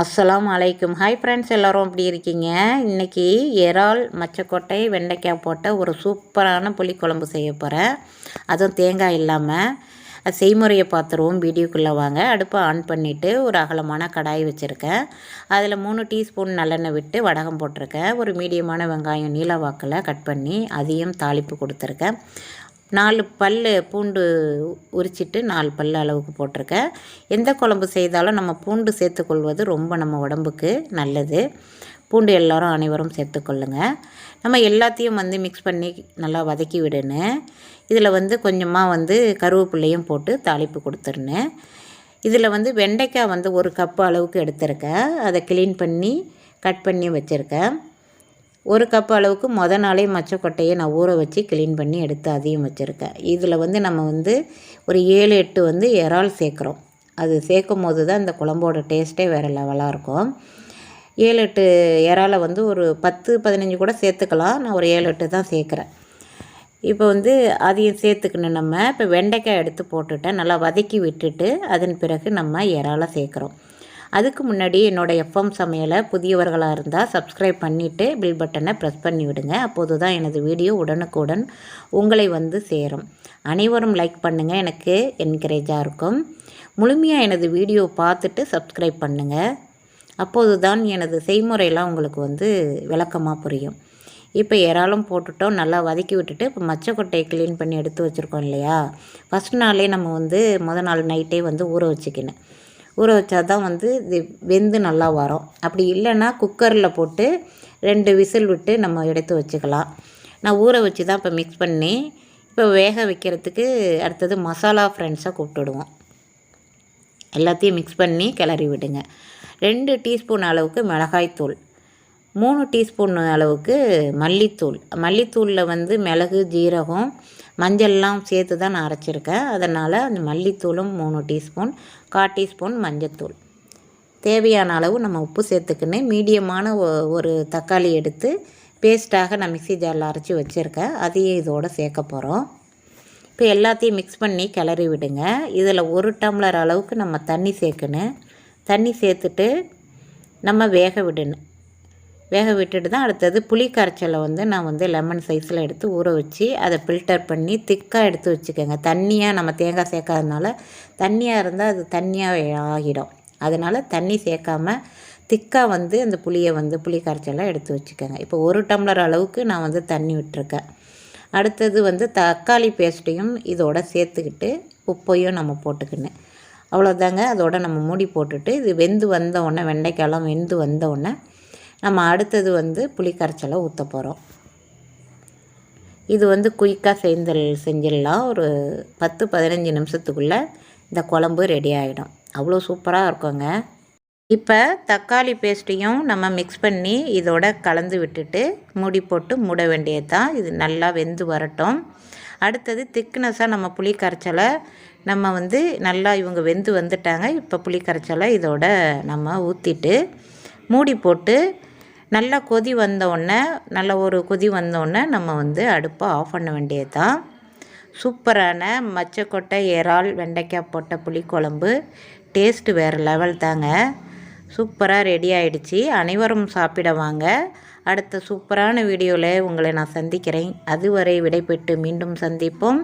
அஸ்லாம் அலைக்கும். Hi friends எல்லோரும் எப்படி இருக்கீங்க? இன்றைக்கி இறால் மச்சக்கொட்டை வெண்டைக்காய் போட்ட ஒரு சூப்பரான புளிக்குழம்பு செய்ய போகிறேன் அதுவும் தேங்காய் இல்லாமல் செய்முறையை பார்த்துருவோம் வீடியோக்குள்ளே வாங்க. அடுப்பை ஆன் பண்ணிவிட்டு ஒரு அகலமான கடாய் வச்சுருக்கேன். அதில் மூணு டீஸ்பூன் நல்லெண்ணெய் விட்டு வடகம் போட்டிருக்கேன். ஒரு மீடியமான வெங்காயம் நீல வாக்கில் கட் பண்ணி அதையும் தாளிப்பு கொடுத்துருக்கேன். நாலு பல் பூண்டு உரிச்சிட்டு நாலு பல் அளவுக்கு போட்டிருக்கேன். எந்த குழம்பு செய்தாலும் நம்ம பூண்டு சேர்த்துக்கொள்வது ரொம்ப நம்ம உடம்புக்கு நல்லது. பூண்டு எல்லோரும் அனைவரும் சேர்த்துக்கொள்ளுங்க. நம்ம எல்லாத்தையும் வந்து மிக்ஸ் பண்ணி நல்லா வதக்கி விடணும். இதில் வந்து கொஞ்சமாக வந்து கருவேப்பிள்ளையும் போட்டு தாளிப்பு கொடுத்துருணும் இதில் வந்து வெண்டைக்காய் வந்து ஒரு கப்பு அளவுக்கு எடுத்திருக்கேன். அதை க்ளீன் பண்ணி கட் பண்ணி வச்சுருக்கேன். ஒரு கப் அளவுக்கு மொத நாளே மச்சக்கொட்டையை நான் ஊற வச்சு க்ளீன் பண்ணி எடுத்து அதையும் வச்சுருக்கேன். இதில் வந்து நம்ம வந்து ஒரு ஏழு எட்டு வந்து இறால் சேர்க்குறோம். அது சேர்க்கும் போது தான் இந்த குழம்போட டேஸ்ட்டே வேறு லெவலாக இருக்கும். ஏழு எட்டு இறாலை வந்து ஒரு பத்து பதினஞ்சு கூட சேர்த்துக்கலாம். நான் ஒரு ஏழு எட்டு தான் சேர்க்குறேன். இப்போ வந்து அதையும் சேர்த்துக்கணும் நம்ம இப்போ வெண்டைக்காய் எடுத்து போட்டுட்டேன். நல்லா வதக்கி விட்டுட்டு அதன் பிறகு நம்ம இறாலை சேர்க்குறோம். அதுக்கு முன்னாடி என்னோடய எஃப்எம் சமையலை புதியவர்களாக இருந்தால் சப்ஸ்கிரைப் பண்ணிவிட்டு பில் பட்டனை ப்ரெஸ் பண்ணி விடுங்க. அப்போது தான் எனது வீடியோ உடனுக்குடன் உங்களை வந்து சேரும். அனைவரும் லைக் பண்ணுங்கள் எனக்கு என்கரேஜாக இருக்கும். முழுமையாக எனது வீடியோ பார்த்துட்டு சப்ஸ்கிரைப் பண்ணுங்கள் அப்போது தான் எனது செய்முறையெல்லாம் உங்களுக்கு வந்து விளக்கமாக புரியும். இப்போ இறாலும் போட்டுட்டோம். நல்லா வதக்கி விட்டுட்டு இப்போ மச்சக்கொட்டையை க்ளீன் பண்ணி எடுத்து வச்சுருக்கோம் இல்லையா? ஃபஸ்ட் நாளே நம்ம வந்து முத நாள் நைட்டே வந்து ஊற வச்சுக்கினேன் ஊற வச்சா தான் வந்து இது வெந்து நல்லா வரும். அப்படி இல்லைன்னா குக்கரில் போட்டு ரெண்டு விசில் விட்டு நம்ம எடுத்து வச்சுக்கலாம். நான் ஊற வச்சு தான் இப்போ மிக்ஸ் பண்ணி இப்போ வேக வைக்கிறதுக்கு அடுத்தது மசாலா ஃப்ரெண்ட்ஸாக கூப்பிட்டுடுவோம். எல்லாத்தையும் மிக்ஸ் பண்ணி கிளறி விடுங்க. ரெண்டு டீஸ்பூன் அளவுக்கு மிளகாய்த்தூள் மூணு டீஸ்பூன் அளவுக்கு மல்லித்தூள். மல்லித்தூளில் வந்து மிளகு ஜீரகம் மஞ்சள்லாம் சேர்த்து தான் நான் அரைச்சிருக்கேன். அதனால் அந்த மல்லித்தூளும் மூணு டீஸ்பூன் கால் டீஸ்பூன் மஞ்சத்தூள். தேவையான அளவு நம்ம உப்பு சேர்த்துக்கின்னு மீடியமான ஒரு தக்காளி எடுத்து பேஸ்ட்டாக நான் மிக்சி ஜாரில் அரைச்சி வச்சுருக்கேன். அதையும் இதோடு சேர்க்க போகிறோம் இப்போ எல்லாத்தையும் மிக்ஸ் பண்ணி கிளறி விடுங்க. இதில் ஒரு டம்ளர் அளவுக்கு நம்ம தண்ணி சேர்க்கணும். தண்ணி சேர்த்துட்டு நம்ம வேக விடணும். வேக விட்டுட்டு தான் அடுத்தது புளி கரைச்சலை வந்து நான் வந்து லெமன் சைஸில் எடுத்து ஊற வச்சு அதை ஃபில்டர் பண்ணி திக்காக எடுத்து வச்சுக்கோங்க. தண்ணியாக நம்ம தேங்காய் சேர்க்காதனால தண்ணியாக இருந்தால் அது தண்ணியாக ஆகிடும். அதனால் தண்ணி சேர்க்காம திக்காக வந்து அந்த புளியை வந்து புளி கரைச்சலாக எடுத்து வச்சுக்கோங்க. இப்போ ஒரு டம்ளர் அளவுக்கு நான் வந்து தண்ணி விட்டுருக்கேன். அடுத்தது வந்து தக்காளி பேஸ்ட்டையும் இதோட சேர்த்துக்கிட்டு உப்பையும் நம்ம போட்டுக்கின்னு அவ்வளோதாங்க அதோட நம்ம மூடி போட்டுட்டு இது வெந்து வந்த உடனே வெண்டைக்காயெல்லாம் வெந்து வந்த உடனே நம்ம அடுத்தது வந்து புளி கரைச்சலை ஊற்ற போகிறோம் இது வந்து குயிக்காக செய்து செஞ்சிடலாம். ஒரு பத்து பதினஞ்சு நிமிஷத்துக்குள்ளே இந்த குழம்பு ரெடி ஆகிடும் அவ்வளோ சூப்பராக இருக்குங்க. இப்போ தக்காளி பேஸ்ட்டையும் நம்ம மிக்ஸ் பண்ணி இதோட கலந்து விட்டுட்டு மூடி போட்டு மூட வேண்டியது தான் இது நல்லா வெந்து வரட்டும். அடுத்தது திக்னஸாக நம்ம புளி கரைச்சலை நம்ம வந்து நல்லா இவங்க வெந்து வந்துட்டாங்க. இப்போ புளி கரைச்சலை இதோட நம்ம ஊற்றிட்டு மூடி போட்டு நல்லா கொதி வந்தோடனே நல்ல ஒரு கொதி வந்தோடனே நம்ம வந்து அடுப்பை ஆஃப் பண்ண வேண்டியது தான் சூப்பரான மச்சக்கொட்டை இறால் வெண்டைக்காய் போட்ட புளிக்குழம்பு டேஸ்ட்டு வேறு லெவல் தாங்க. சூப்பராக ரெடி ஆகிடுச்சி அனைவரும் சாப்பிட வாங்க. அடுத்த சூப்பரான வீடியோவில் உங்களை நான் சந்திக்கிறேன். அதுவரை விடைபெற்று மீண்டும் சந்திப்போம்.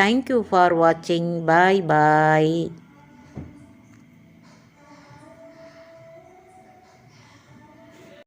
தேங்க்யூ ஃபார் வாட்சிங் பாய் பாய்